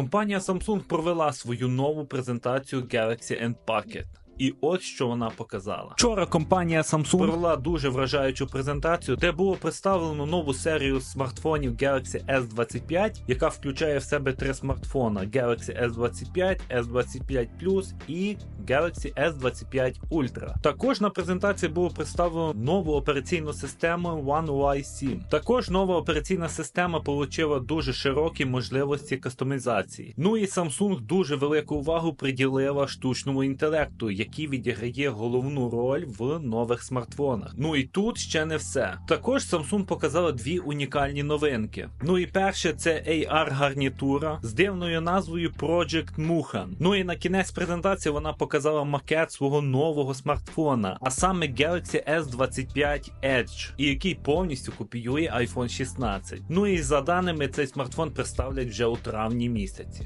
Компанія Samsung провела свою нову презентацію Galaxy and Pocket. І от що вона показала. Вчора компанія Samsung провела дуже вражаючу презентацію, де було представлено нову серію смартфонів Galaxy S25, яка включає в себе три смартфона: Galaxy S25, S25 Plus і Galaxy S25 Ultra. Також на презентації було представлено нову операційну систему One UI 7. Також нова операційна система отримала дуже широкі можливості кастомізації. Ну і Samsung дуже велику увагу приділила штучному інтелекту, який відіграє головну роль в нових смартфонах. Ну і тут ще не все. Також Samsung показала дві унікальні новинки. Ну і перше це AR гарнітура з дивною назвою Project Muhan. Ну і на кінець презентації вона показала макет свого нового смартфона, а саме Galaxy S25 Edge, і який повністю копіює iPhone 16. Ну і за даними цей смартфон представлять вже у травні місяці.